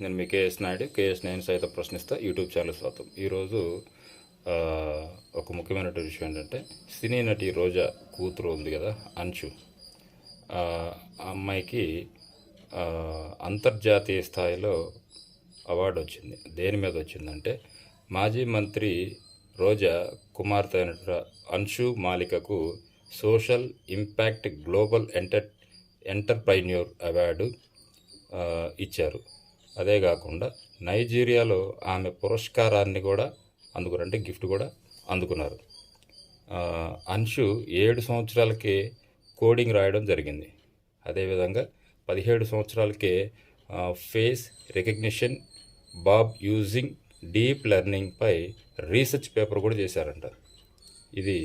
నేను మీ KS Naidu KS నేను సైతం ప్రశ్నిస్తా. యూట్యూబ్ ఛానల్ స్వాతం. ఈరోజు ఒక ముఖ్యమైన విషయం ఏంటంటే సినీ నటి రోజా కూతురు ఉంది కదా అంచు. ఆ అమ్మాయికి అంతర్జాతీయ స్థాయిలో అవార్డు వచ్చింది. దేని మీద వచ్చిందంటే మాజీ మంత్రి రోజా కుమార్తె అయిన Anshu మాలికకు social impact global enter entrepreneur award ఇచ్చారు. అదే కాకుండా నైజీరియాలో ఆమె పురస్కారాన్ని కూడా అందుకున్నారంటే గిఫ్ట్ కూడా అందుకున్నారు. అన్షు ఏడు సంవత్సరాలకే కోడింగ్ రాయడం జరిగింది. అదేవిధంగా పదిహేడు సంవత్సరాలకే face recognition Bob using deep లెర్నింగ్పై రీసెర్చ్ పేపర్ కూడా చేశారంట. ఇది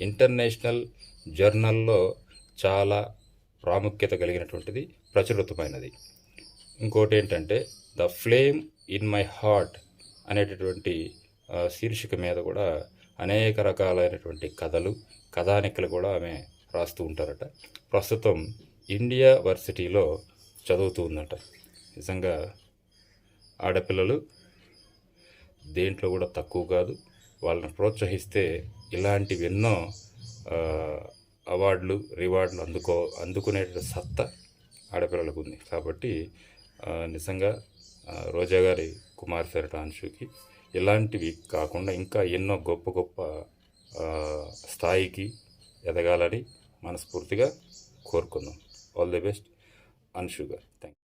ఇంటర్నేషనల్ జర్నల్లో చాలా ప్రాముఖ్యత కలిగినటువంటిది ప్రచురితమైనది. ఇంకోటి ఏంటంటే the flame in my heart అనేటటువంటి శీర్షిక మీద కూడా అనేక రకాలైనటువంటి కథలు కథానికలు కూడా ఆమె రాస్తూ ఉంటారట. ప్రస్తుతం ఇండియా వర్సిటీలో చదువుతూ ఉందట. నిజంగా ఆడపిల్లలు దేంట్లో కూడా తక్కువ కాదు. వాళ్ళని ప్రోత్సహిస్తే ఇలాంటివి ఎన్నో అవార్డులు రివార్డులు అందుకో అందుకునే సత్తా ఆడపిల్లలకు ఉంది. కాబట్టి నిజంగా రోజా గారి కుమార్ ఫెరట అంశుకి ఇలాంటివి కాకుండా ఇంకా ఎన్నో గొప్ప గొప్ప స్థాయికి ఎదగాలని మనస్ఫూర్తిగా కోరుకుందాం. ఆల్ ది బెస్ట్ అన్షు గారు. థ్యాంక్